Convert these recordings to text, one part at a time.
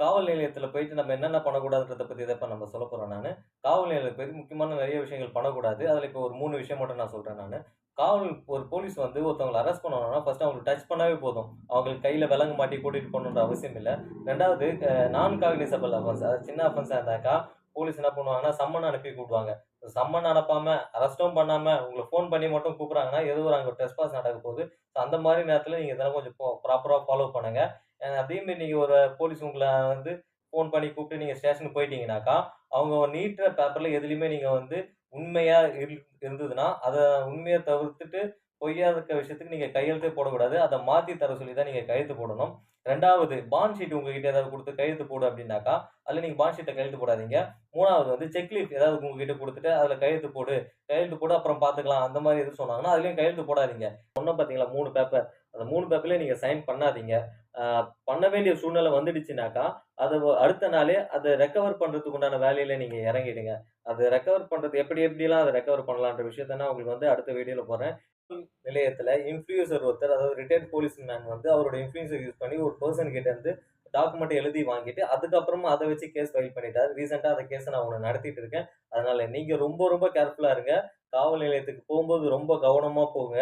காவல் நிலையத்தில் போயிட்டு நம்ம என்னென்ன பண்ணக்கூடாதுன்றத பற்றி தான் இப்போ நம்ம சொல்லப் போகிறோம் நான் காவல் நிலையத்தில் போயிட்டு முக்கியமான நிறைய விஷயங்கள் பண்ணக்கூடாது. அதில் இப்போ ஒரு மூணு விஷயம் மட்டும் நான் சொல்கிறேன் நான் காவல் ஒரு போலீஸ் வந்து ஒருத்தவங்கள அரெஸ்ட் பண்ணணும்னா, ஃபர்ஸ்ட் அவங்களுக்கு டச் பண்ணாவே போதும். அவங்களுக்கு கையில் விலங்கு மாட்டி கூட்டிகிட்டு போகணுன்ற அவசியம் இல்லை ரெண்டாவது நான் காக்னிசபிள் அஃபென்ஸ் அதாவது சின்ன அஃபென்ஸாக இருந்தாக்கா, போலீஸ் என்ன பண்ணுவாங்கன்னா, சம்மன் அனுப்பி கூப்பிடுவாங்க. சம்மன் அனுப்பாம, அரெஸ்ட்டும் பண்ணாம, உங்களை ஃபோன் பண்ணி மட்டும் கூப்பிட்றாங்கன்னா எதுவும் ஒரு டெஸ்ட் பாஸ் நடக்க போகுது. ஸோ அந்த மாதிரி நேரத்தில் நீங்கள் இதெல்லாம் கொஞ்சம் ப்ராப்பராக ஃபாலோ பண்ணுங்க. அதேமாரி நீங்கள் ஒரு போலீஸ் உங்களை வந்து ஃபோன் பண்ணி கூப்பிட்டு நீங்கள் ஸ்டேஷனுக்கு போயிட்டீங்கனாக்கா அவங்க நீட்டுற பேப்பரில் எதுலேயுமே நீங்கள் வந்து உண்மையாக இரு இருந்ததுன்னா, அதை உண்மையை தவிர்த்துட்டு பொய்யா இருக்க விஷயத்துக்கு நீங்கள் கையெழுத்தே போடக்கூடாது. அதை மாற்றி தர சொல்லி தான் நீங்கள் கையெழுத்து போடணும். ரெண்டாவது பான் ஷீட் உங்ககிட்ட ஏதாவது கொடுத்து கையெழுத்து போடு அப்படின்னாக்கா அதில் நீங்கள் பாண்ட் ஷீட்டை கையெழுத்து போடாதீங்க. மூணாவது வந்து செக் லீஃப் ஏதாவது உங்ககிட்ட கொடுத்துட்டு அதில் கையெழுத்து போடு, கையெழுத்து போடு அப்புறம் பார்த்துக்கலாம். அந்த மாதிரி எதுவும் சொன்னாங்கன்னா, அதுலேயும் கையெழுத்து போடாதீங்க. ஒன்றும் பார்த்தீங்களா மூணு பேப்பர். அந்த மூணு பேப்பர்லேயே நீங்கள் சைன் பண்ணாதீங்க. பண்ண வேண்டிய சூழ்நிலை வந்துடுச்சுனாக்கா, அதை அடுத்த நாளே அதை ரெக்கவர் பண்ணுறதுக்கு உண்டான வேலையில நீங்கள் இறங்கிடுங்க. அது ரெக்கவர் பண்ணுறது எப்படி எப்படிலாம் அதை ரெக்கவர் பண்ணலான்ற விஷயத்த நான் உங்களுக்கு வந்து அடுத்த வீடியோவில் போடுறேன். நிலையத்தில் இன்ஃப்ளூயன்சர் ஒருத்தர் அதாவது ரிட்டையர்ட் போலீஸ் மேன் வந்து அவரோட இன்ஃப்ளூயன்சர் யூஸ் பண்ணி ஒரு பர்சன் கிட்ட இருந்து டாக்குமெண்ட் எழுதி வாங்கிட்டு, அதுக்கப்புறமா அதை வச்சு கேஸ் ஃபைல் பண்ணிட்டார் ரீசெண்டாக அந்த கேஸை நான் ஒன்று நடத்திட்டு இருக்கேன். அதனால நீங்கள் ரொம்ப ரொம்ப கேர்ஃபுல்லாக இருங்க. காவல் நிலையத்துக்கு போகும்போது ரொம்ப கவனமாக போங்க.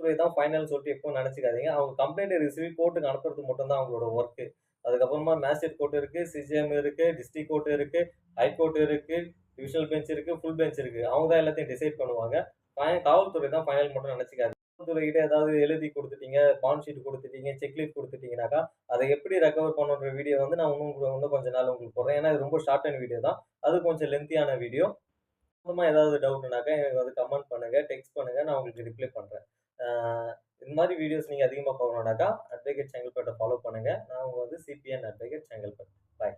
துறை தான் ஃபைனல் சொல்லிட்டு எப்போ நினச்சிக்காதீங்க அவங்க கம்ப்ளைண்ட் ரிசீவ் கோர்ட்டுக்கு அனுப்புறது மட்டும் தான் அவங்களோட ஒர்க்கு அதுக்கப்புறமா மேஜிஸ்ட்ரேட் கோர்ட் இருக்கு, சிஜிஎம் இருக்கு, டிஸ்ட்ரிக்ட் கோர்ட் இருக்கு, ஹைகோர்ட் இருக்கு, டிவிஷனல் பெஞ்ச் இருக்கு, ஃபுல் பெஞ்ச் இருக்கு. அவங்க தான் எல்லாத்தையும் டிசைட் பண்ணுவாங்க. காவல்துறை தான் ஃபைனல் மட்டும் நினச்சிக்காது காவல்துறைகிட்ட ஏதாவது எழுதி கொடுத்துட்டீங்க பான் ஷீட் கொடுத்துட்டீங்க செக் கொடுத்துட்டீங்கனாக்கா அதை எப்படி ரெக்கவர் பண்ணுன்ற வீடியோ வந்து நான் இன்னும் இன்னும் கொஞ்ச நாள் உங்களுக்கு போடுறேன். ஏன்னா இது ரொம்ப ஷார்ட்டான வீடியோ தான். அது கொஞ்சம் லென்த்தியான வீடியோ. மொத்தமாக ஏதாவது டவுட்னாக்கா எனக்கு வந்து கமெண்ட் பண்ணுங்க, டெக்ஸ்ட் பண்ணுங்க. நான் உங்களுக்கு ரிப்ளை பண்ணுறேன் இந்த மாதிரி வீடியோஸ் நீங்கள் அதிகமாக பார்க்கணுன்னாக்கா அட்வொகேட் செங்கல்பேட்டை ஃபாலோ பண்ணுங்கள் நான் வந்து சிபிஎன் அட்வொகேட் பாய்